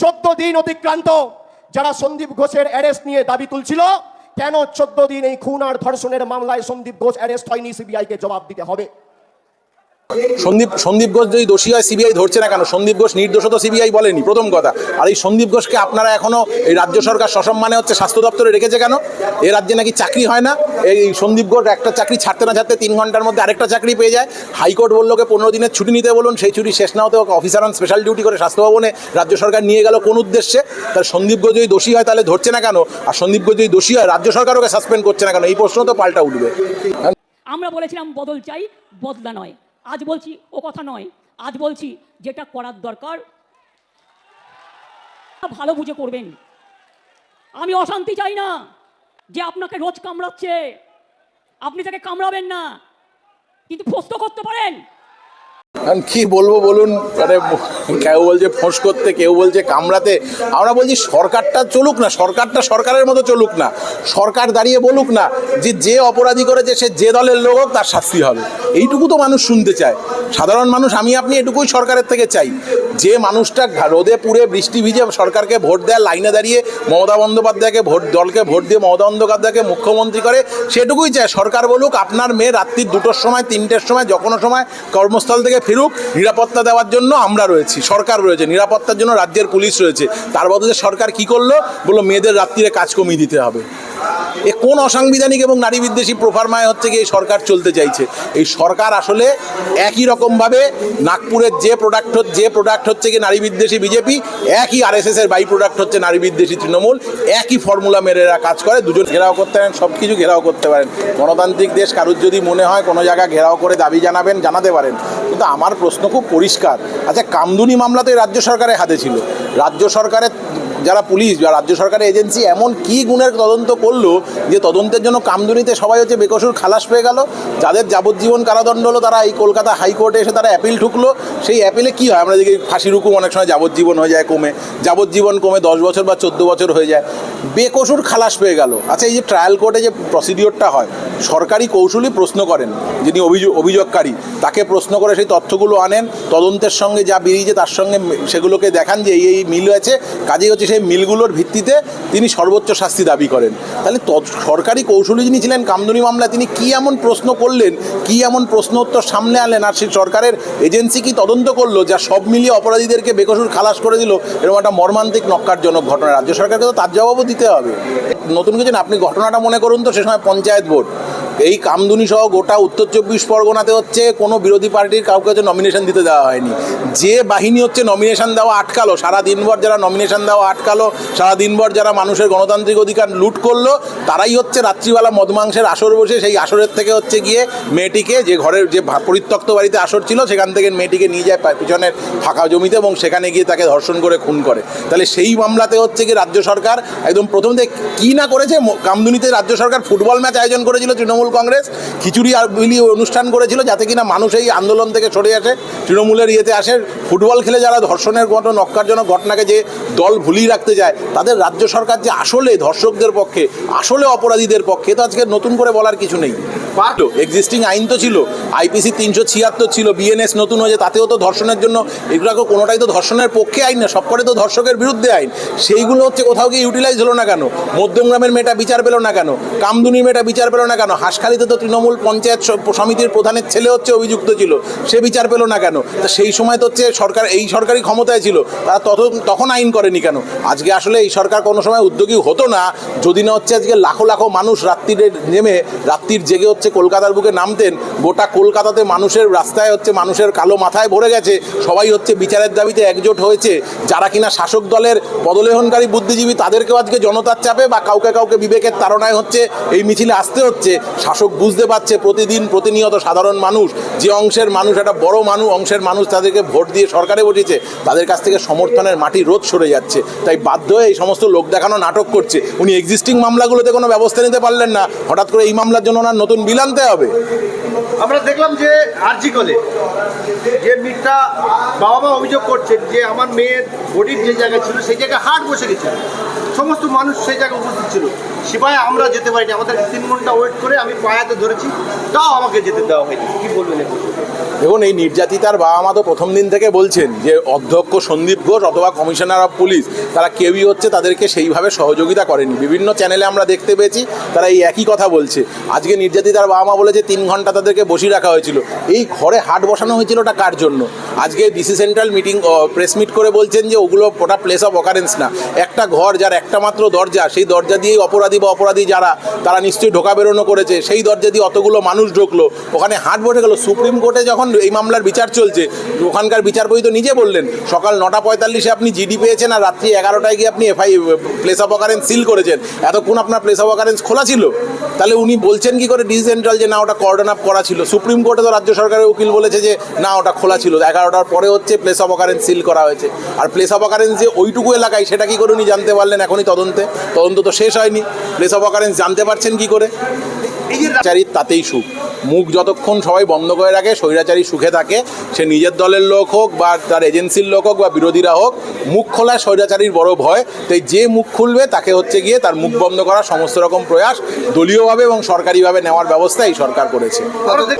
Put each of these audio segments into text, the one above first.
চোদ্দ দিন অতিক্রান্ত। যারা সন্দীপ ঘোষের অ্যারেস্ট নিয়ে দাবি তুলছিল, কেন চোদ্দ দিন এই খুন আর ধর্ষণের মামলায় সন্দীপ ঘোষ অ্যারেস্ট হয়নি সিবিআইকে জবাব দিতে হবে। সন্দীপ সন্দীপ ঘোষ যদি দোষী হয় সিবিআই ধরছে না কেন? সন্দীপ ঘোষ নির্দোষ তো সিবিআই বলেনি, প্রথম কথা। আর এই সন্দীপ ঘোষকে আপনারা এখনও এই রাজ্য সরকার সসম্মানে হচ্ছে স্বাস্থ্য দপ্তরে রেখেছে কেন? এ রাজ্যে নাকি চাকরি হয় না। এই সন্দীপ ঘোষ একটা চাকরি ছাড়তে না ছাড়তে তিন ঘণ্টার মধ্যে আরেকটা চাকরি পেয়ে যায়। হাইকোর্ট বলল ওকে পনেরো দিনের ছুটি নিতে বলুন, সেই ছুটি শেষ না হতে okay officer on special duty করে স্বাস্থ্য ভবনে রাজ্য সরকার নিয়ে গেল কোন উদ্দেশ্যে? তার সন্দীপ ঘোষ যদি দোষী হয়, তাহলে ধরছে না কেন? আর সন্দীপ ঘোষ যদি দোষী হয়, রাজ্য সরকার ওকে সাসপেন্ড করছে না কেন? এই প্রশ্ন তো পাল্টা উঠবে। আমরা বলেছিলাম বদল চাই, বদলা নয়। আজ বলছি ও কথা নয়, আজ বলছি যেটা করার দরকার ভালো বুঝে করবেন। আমি অশান্তি চাই না যে আপনাকে রোজ কামড়াচ্ছে, আপনি তাকে কামড়াবেন না, কিন্তু প্রশ্ন করতে পারেন কি বলব বলুন মানে কেউ বলছে ফোঁস করতে, কেউ বলছে কামড়াতে। আমরা বলছি সরকারটা চলুক না, সরকারটা সরকারের মতো চলুক না, সরকার দাঁড়িয়ে বলুক না যে যে অপরাধী করেছে, সে যে দলের লোক হোক, তার শাস্তি হবে। এইটুকু তো মানুষ শুনতে চায়। সাধারণ মানুষ, আমি আপনি এটুকুই সরকারের থেকে চাই। যে মানুষটা রোদে পুড়ে বৃষ্টি ভিজে সরকারকে ভোট দেয়, লাইনে দাঁড়িয়ে মমতা বন্দ্যোপাধ্যায়কে ভোট, দলকে ভোট দিয়ে মমতা বন্দ্যোপাধ্যায়কে মুখ্যমন্ত্রী করে, সেটুকুই চায়। সরকার বলুক, আপনার মেয়ে রাত্রির দুটোর সময়, তিনটের সময় যে কোনো সময়, কর্মস্থল থেকে ফিরুক, নিরাপত্তা দেওয়ার জন্য আমরা রয়েছি, সরকার রয়েছে, নিরাপত্তার জন্য রাজ্যের পুলিশ রয়েছে। তার বদলে সরকার কি করল? বলল, মেয়েদের রাত্রিরে কাজ কমিয়ে দিতে হবে। এ কোন অসাংবিধানিক এবং নারী বিদ্বেষী প্রফার্মায় হচ্ছে কি এই সরকার চলতে চাইছে? এই সরকার আসলে একই রকমভাবে নাগপুরের যে প্রোডাক্ট যে প্রোডাক্ট হচ্ছে কি নারী বিদ্বেষী বিজেপি, একই আরএসএস এর বাই প্রোডাক্ট হচ্ছে নারী বিদ্বেষী তৃণমূল, একই ফর্মুলা মেরে এরা কাজ করে, দুজন ঘেরাও করতে পারেন সব কিছু ঘেরাও করতে পারেন। গণতান্ত্রিক দেশ কারুর যদি মনে হয় কোনো জায়গায় ঘেরাও করে দাবি জানাবেন, জানাতে পারেন। কিন্তু আমার প্রশ্ন খুব পরিষ্কার। আচ্ছা কামদুনি মামলা তো এই রাজ্য সরকারের হাতে ছিল। রাজ্য সরকারের যারা পুলিশ বা রাজ্য সরকারের এজেন্সি, এমন কি গুণের তদন্ত করল যে তদন্তের জন্য কামদুনিতে সবাই হচ্ছে বেকসুর খালাস পেয়ে গেল? যাদের যাবজ্জীবন কারাদণ্ড হলো তারা এই কলকাতা হাইকোর্টে এসে তারা অ্যাপিল ঠুকলো। সেই অ্যাপিলে কি হয়? আমরা দেখি ফাঁসির হুকুম অনেক সময় যাবজ্জীবন হয়ে যায় কমে। যাবজ্জীবন কমে দশ বছর বা চোদ্দ বছর হয়ে যায়। বেকসুর খালাস পেয়ে গেল। আচ্ছা এই যে ট্রায়াল কোর্টে যে প্রসিডিওরটা হয়, সরকারি কৌশলী প্রশ্ন করেন যিনি অভিযোগ অভিযোগকারী, তাকে প্রশ্ন করে সেই তথ্যগুলো আনেন। তদন্তের সঙ্গে যা বেরিয়েছে তার সঙ্গে সেগুলোকে দেখান যে এই মিল আছে কাজেই হচ্ছে সেই মিলগুলোর ভিত্তিতে তিনি সর্বোচ্চ শাস্তি দাবি করেন। তাহলে সরকারি কৌশলী যিনি ছিলেন, কামদুনি মামলা, তিনি কি এমন প্রশ্ন করলেন? কি এমন প্রশ্ন উত্তর সামনে আনলেন? আর সেই সরকারের এজেন্সি কি তদন্ত করল যা সব মিলিয়ে অপরাধীদেরকে বেকসুর খালাস করে দিল? এরকম একটা মর্মান্তিক নক্কারজনক ঘটনা। রাজ্য সরকারকে তো তার জবাবও দিতে হবে। নতুন কিছু না, আপনি ঘটনাটা মনে করুন তো, সে সময় পঞ্চায়েত ভোট এই কামদুনি সহ গোটা উত্তর চব্বিশ পরগনাতে হচ্ছে কোনো বিরোধী পার্টির কাউকে হচ্ছে নমিনেশন দিতে দেওয়া হয়নি। যে বাহিনী হচ্ছে নমিনেশন দেওয়া আটকালো, সারা দিনভর যারা নমিনেশন দেওয়া আটকালো, সারা দিনভর যারা মানুষের গণতান্ত্রিক অধিকার লুট করল, তারাই হচ্ছে রাত্রিবেলা মদমাংসের আসর বসে সেই আসরের থেকে হচ্ছে গিয়ে মেয়েটিকে যে ঘরের যে পরিত্যক্ত বাড়িতে আসর ছিল, সেখান থেকে মেয়েটিকে নিয়ে যায় পিছনের ফাঁকা জমিতে এবং সেখানে গিয়ে তাকে ধর্ষণ করে, খুন করে। তাহলে সেই মামলাতে হচ্ছে কি রাজ্য সরকার একদম প্রথম থেকে কী না করেছে কামদুনিতে রাজ্য সরকার ফুটবল ম্যাচ আয়োজন করেছিল তৃণমূল কংগ্রেস খিচুড়ি আর বিলি অনুষ্ঠান করেছিল যাতে কিনা মানুষ এই আন্দোলন থেকে সরে আসে। তৃণমূলের ইয়েতে আসে। ফুটবল খেলে যারা ধর্ষণের মতো নক্কারজনক ঘটনাকে যে দল ভুলিয়ে রাখতে যায়, তাদের রাজ্য সরকার যে আসলে ধর্ষকদের পক্ষে, আসলে অপরাধীদের পক্ষে তো আজকে নতুন করে বলার কিছু নেই। পারল এক্সিস্টিং আইন তো ছিল আইপিসি তিনশো ছিয়াত্তর ছিল বিএনএস নতুন হয়েছে, তাতেও তো ধর্ষণের জন্য এগুলো কোনোটাই তো ধর্ষণের পক্ষে আইন না, সবকটাই তো ধর্ষকের বিরুদ্ধে আইন। সেইগুলো হচ্ছে কোথাও গিয়ে ইউটিলাইজ হলো না কেন? মধ্যমগ্রামের মেয়েটা বিচার পেল না কেন? কামদুনির মেয়েটা বিচার পেল না কেন? হাঁসখালিতে তো তৃণমূল পঞ্চায়েত সমিতির প্রধানের ছেলে হচ্ছে অভিযুক্ত ছিল, সে বিচার পেল না কেন? তা সেই সময় তো হচ্ছে সরকার, এই সরকারি ক্ষমতায় ছিল তারা তত তখন আইন করেনি কেন? আজকে আসলে এই সরকার কোনো সময় উদ্যোগী হতো না, যদি না হচ্ছে আজকে লাখো লাখো মানুষ রাত্রিরে নেমে, রাত্রির জেগে হচ্ছে কলকাতার বুকে নামতেন, গোটা কলকাতাতে মানুষের রাস্তায় হচ্ছে মানুষের কালো মাথায় ভরে গেছে, সবাই হচ্ছে বিচারের দাবিতে একজোট হয়েছে, যারা কিনা শাসক দলের পদলেহনকারী বুদ্ধিজীবী তাদেরকেও আজকে জনতার চাপে বা কাউকে কাউকে বিবেকের তাড়নায় হচ্ছে এই মিছিলে আসতে হচ্ছে শাসক বুঝতে পারছে প্রতিদিন প্রতিনিয়ত সাধারণ মানুষ, যে অংশের মানুষ, একটা বড় মানুষ অংশের মানুষ তাদেরকে ভোট দিয়ে সরকারে বসেছে, তাদের কাছ থেকে সমর্থনের মাটি রোধ সরে যাচ্ছে। তাই বাধ্য হয়ে এই সমস্ত লোক দেখানো নাটক করছে। উনি এক্সিস্টিং মামলাগুলোতে কোনো ব্যবস্থা নিতে পারলেন না। হঠাৎ করে এই মামলার জন্য ওনার নতুন বিল আনতে হবে। আমরা দেখলাম যে আরজি কলে যে মিথ্যা বাবা মা অভিযোগ করছেন যে আমার মেয়ের বডির যে জায়গায় ছিল, সেই জায়গায় হাট বসে গেছে। সমস্ত মানুষ সেই জায়গায় উপস্থিত ছিল। সিপাহে আমরা যেতে পারিনি। আমাদের তিন ঘণ্টা ওয়েট করে আমি ধরেছি তাও আমাকে যেতে দেওয়া হয়নি কি বলবেন দেখুন, এই নির্যাতিতার বাবা মা তো প্রথম দিন থেকে বলছেন যে অধ্যক্ষ সন্দীপ ঘোষ অথবা কমিশনার অফ পুলিশ, তারা কেউই হচ্ছে তাদেরকে সেইভাবে সহযোগিতা করেনি। বিভিন্ন চ্যানেলে আমরা দেখতে পেয়েছি, তারা এই একই কথা বলছে। আজকে নির্যাতিতার বাবা মা বলেছে, তিন ঘণ্টা তাদেরকে বসিয়ে রাখা হয়েছিল। এই ঘরে হাট বসানো হয়েছিল ওটা কার জন্য? আজকে DC central meeting press meet করে বলছেন যে ওগুলো ওটা প্লেস অফ অকারেন্স না। একটা ঘর যার একটা মাত্র দরজা, সেই দরজা দিয়েই অপরাধী বা অপরাধী যারা, তারা নিশ্চয়ই ঢোকা বেরোনো করেছে। সেই দরজা দিয়ে অতগুলো মানুষ ঢুকলো। ওখানে হাট বসে গেল। সুপ্রিম কোর্টে যখন এই মামলার বিচার চলছে, ওখানকার বিচারপতি তো নিজে বললেন, সকাল নটা পঁয়তাল্লিশে আপনি জিডি পেয়েছেন আর রাত্রি এগারোটায় গিয়ে আপনি FI place of occurrence seal করেছেন। এতক্ষণ আপনার প্লেস অফ অকারেন্স খোলা ছিল। তাহলে উনি বলছেন কি করে ডিসি সেন্ট্রাল যে, না, ওটা কর্ডন আপ করা ছিল। সুপ্রিম কোর্টে তো রাজ্য সরকারের উকিল বলেছে যে, না, ওটা খোলা ছিল। এগারোটার পরে হচ্ছে প্লেস অফ অকারেন্স সিল করা হয়েছে। আর প্লেস অফ অকারেন্স যে, ওইটুকু এলাকায় সেটা কি করে উনি জানতে পারলেন? এখনই তদন্তে। তদন্ত তো শেষ হয়নি। প্লেস অফ অকারেন্স জানতে পারছেন কি করে? এই তাতেই সুখ। মুখ যতক্ষণ সবাই বন্ধ করে রাখে, স্বৈরাচারী সুখে থাকে। সে নিজের দলের লোক হোক বা তার এজেন্সির লোক হোক বা বিরোধীরা হোক, মুখ খোলায় স্বৈরাচারীর বড় ভয়। তাই যে মুখ খুলবে, তাকে হচ্ছে গিয়ে তার মুখ বন্ধ করার সমস্ত রকম প্রয়াস দলীয়ভাবে এবং সরকারিভাবে নেওয়ার ব্যবস্থা এই সরকার করেছে।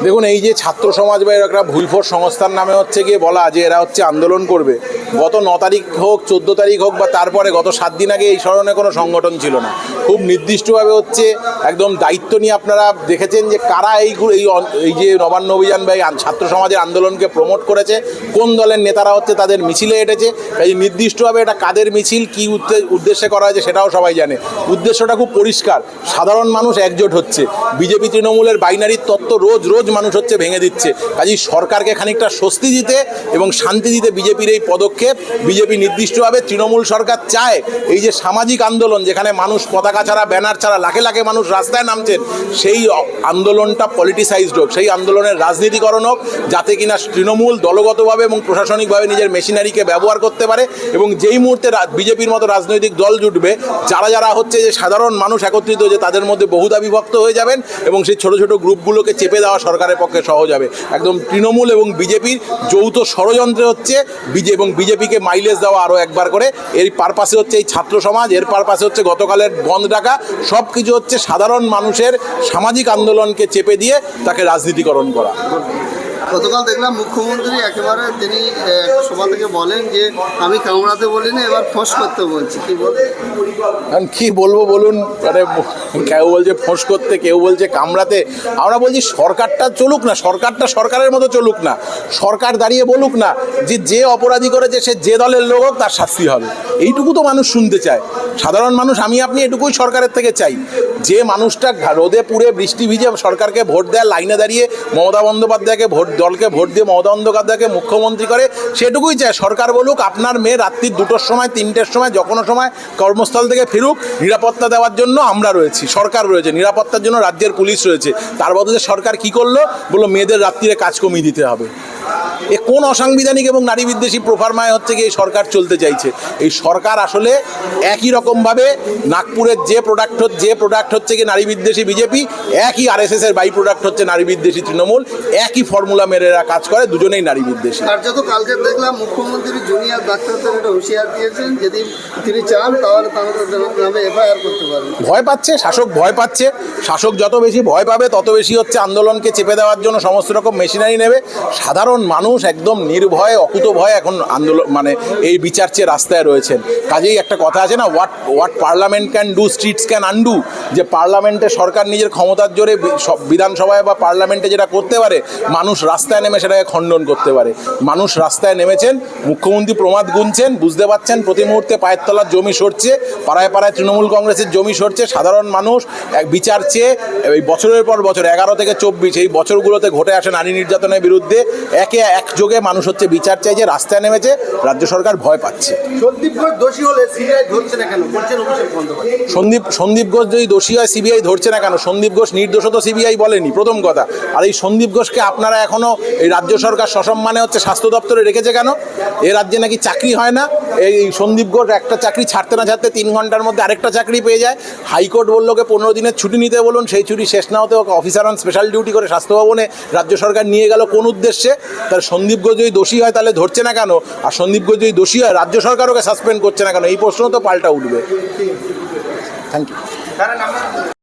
দেখুন, এই যে ছাত্র সমাজ বা একটা ভুলফোর সংস্থার নামে হচ্ছে গিয়ে বলা যে এরা হচ্ছে আন্দোলন করবে। গত ন তারিখ হোক, চোদ্দ তারিখ হোক বা তারপরে গত সাত দিন আগে এই ধরনের কোনো সংগঠন ছিল না। খুব নির্দিষ্টভাবে হচ্ছে একদম দায়িত্ব নিয়ে আপনারা দেখেছেন যে কারা এই এই এই যে নবান্ন অভিযান বা এই ছাত্র সমাজের আন্দোলনকে প্রমোট করেছে, কোন দলের নেতারা হচ্ছে তাদের মিছিলে হেঁটেছে এই নির্দিষ্টভাবে এটা কাদের মিছিল, কি উদ্দে- উদ্দেশ্যে করা হয়েছে সেটাও সবাই জানে। উদ্দেশ্যটা খুব পরিষ্কার, সাধারণ মানুষ একজোট হচ্ছে, বিজেপি তৃণমূলের বাইনারির তত্ত্ব রোজ রোজ মানুষ হচ্ছে ভেঙে দিচ্ছে, কাজেই সরকারকে খানিকটা স্বস্তি দিতে এবং শান্তি দিতে বিজেপির এই পদক্ষেপ, বিজেপি নির্দিষ্টভাবে তৃণমূল সরকার চায়, এই যে সামাজিক আন্দোলন যেখানে মানুষ পতাকা ছাড়া, ব্যানার ছাড়া, লাখে লাখে মানুষ রাস্তায় নামছেন, সেই আন্দোলনটা পলিটিসাইজড হোক, সেই আন্দোলনের রাজনীতিকরণ হোক, যাতে কিনা তৃণমূল দলগতভাবে এবং প্রশাসনিকভাবে নিজের মেশিনারিকে ব্যবহার করতে পারে এবং যেই মুহূর্তে বিজেপির মতো রাজনৈতিক দল জুটবে, যারা যারা হচ্ছে যে সাধারণ মানুষ একত্রিত যে তাদের মধ্যে বহুদা বিভক্ত হয়ে যাবেন এবং সেই ছোট ছোট গ্রুপগুলোকে চেপে দেওয়া সরকারের পক্ষে সহজ হবে। একদম তৃণমূল এবং বিজেপির যৌথ ষড়যন্ত্রে হচ্ছে বিজে, এবং বিজেপিকে মাইলেজ দেওয়া আরও একবার করে। এর পারপাসে হচ্ছে এই ছাত্র সমাজ, এর পারপাসে হচ্ছে গতকালের বন্ধ ডাকা সব কিছু হচ্ছে সাধারণ মানুষের সামাজিক আন্দোলনকে চেপে দিয়ে তাকে রাজনীতিকরণ করা। গতকাল দেখলাম মুখ্যমন্ত্রী একেবারে তিনি সভা থেকে বলেন যে, আমি কামড়াতে বলিনি, এবার ফোঁস করতে বলছি। কি বলবেন? কি বলব বলুন? মানে কেউ বলছে ফোঁস করতে, কেউ বলছে কামড়াতে আমরা বলছি সরকারটা চলুক না, সরকারটা সরকারের মতো চলুক না। সরকার দাঁড়িয়ে বলুক না যে যে অপরাধী করেছে, সে যে দলের লোক হোক, তার শাস্তি হবে। এইটুকু তো মানুষ শুনতে চায়। সাধারণ মানুষ, আমি, আপনি এটুকুই সরকারের থেকে চাই। যে মানুষটা রোদে পুড়ে বৃষ্টি ভিজে সরকারকে ভোট দেয় লাইনে দাঁড়িয়ে মমতা বন্দ্যোপাধ্যায়কে ভোট দলকে ভোট দিয়ে মমতা বন্দ্যোপাধ্যায়কে মুখ্যমন্ত্রী করে, সেটুকুই চায় সরকার বলুক, আপনার মেয়ে রাত্রির দুটোর সময়, তিনটের সময়, যে কোনো সময় কর্মস্থল থেকে ফিরুক, নিরাপত্তা দেওয়ার জন্য আমরা রয়েছি, সরকার রয়েছে, নিরাপত্তার জন্য রাজ্যের পুলিশ রয়েছে। তার বদলে সরকার কি করল? বলল, মেয়েদের রাত্রিরে কাজ কমিয়ে দিতে হবে। এ কোন অসাংবিধানিক এবং নারী বিদ্বেষী প্রফারমায় হচ্ছে কি এই সরকার চলতে চাইছে। এই সরকার আসলে একই রকমভাবে নাগপুরের যে প্রোডাক্ট যে প্রোডাক্ট হচ্ছে কি নারী বিদ্বেষী বিজেপি একই আরএসএস এর বাই প্রোডাক্ট হচ্ছে নারী বিদ্বেষী তৃণমূল একই ফর্মুলা মেরেরা কাজ করে দুজনেই নারী বিদ্বেষী কার্যত কালকে দেখলাম মুখ্যমন্ত্রী জুনিয়র ডাক্তারদের একটা হুঁশিয়ার দিয়েছেন যদি তিনি চান তাহলে তাদের নামে এফআইআর করতে পারবেন ভয় পাচ্ছে শাসক ভয় পাচ্ছে। শাসক যত বেশি ভয় পাবে তত বেশি হচ্ছে আন্দোলনকে চেপে দেওয়ার জন্য সমস্ত রকম মেশিনারি নেবে। সাধারণ মানুষ একদম নির্ভয়ে অকুত ভয়ে এখন আন্দোলন মানে এই বিচার চেয়ে রাস্তায় রয়েছেন। কাজেই একটা কথা আছে না what what parliament can do streets can undo যে পার্লামেন্টে সরকার নিজের ক্ষমতার জোরে বিধানসভায় বা পার্লামেন্টে যেটা করতে পারে, মানুষ রাস্তায় নেমে সেটাকে খণ্ডন করতে পারে। মানুষ রাস্তায় নেমেছেন, মুখ্যমন্ত্রী প্রমাদ গুনছেন, বুঝতে পারছেন প্রতি মুহূর্তে পায়ের তলার জমি সরছে, পাড়ায় পাড়ায় তৃণমূল কংগ্রেসের জমি সরছে, সাধারণ মানুষ, এক বিচার চেয়ে, এই বছরের পর বছর, এগারো থেকে চব্বিশ, এই বছরগুলোতে ঘটে আসে নারী নির্যাতনের বিরুদ্ধে, একে একযোগে মানুষ হচ্ছে বিচার চাইছে রাস্তায় নেমেছে রাজ্য সরকার ভয় পাচ্ছে। সন্দীপ ঘোষ দোষী হলে সিবিআই ধরছে না কেন? সন্দীপ সন্দীপ ঘোষ যদি দোষী হয় সিবিআই ধরছে না কেন? সন্দীপ ঘোষ নির্দোষ তো সিবিআই বলেনি প্রথম কথা। আর এই সন্দীপ ঘোষকে আপনারা এখনও এই রাজ্য সরকার সসম্মানে হচ্ছে স্বাস্থ্য দপ্তরে রেখেছে কেন? এ রাজ্যে নাকি চাকরি হয় না? এই সন্দীপ ঘোষ একটা চাকরি ছাড়তে না ছাড়তে তিন ঘণ্টার মধ্যে আরেকটা চাকরি পেয়ে যায়। হাইকোর্ট বলল ওকে পনেরো দিনের ছুটি নিতে বলুন সেই ছুটি শেষ না হতে okay officer on special duty করে স্বাস্থ্য ভবনে রাজ্য সরকার নিয়ে গেল। কোন উদ্দেশ্যে? তার সন্দীপ ঘোষ যদি দোষী হয় তাহলে ধরছে না কেন? আর সন্দীপ ঘোষ যদি দোষী হয়, রাজ্য সরকার ওকে সাসপেন্ড করছে না কেন? এই প্রশ্ন তো পাল্টা উঠবে। Thank you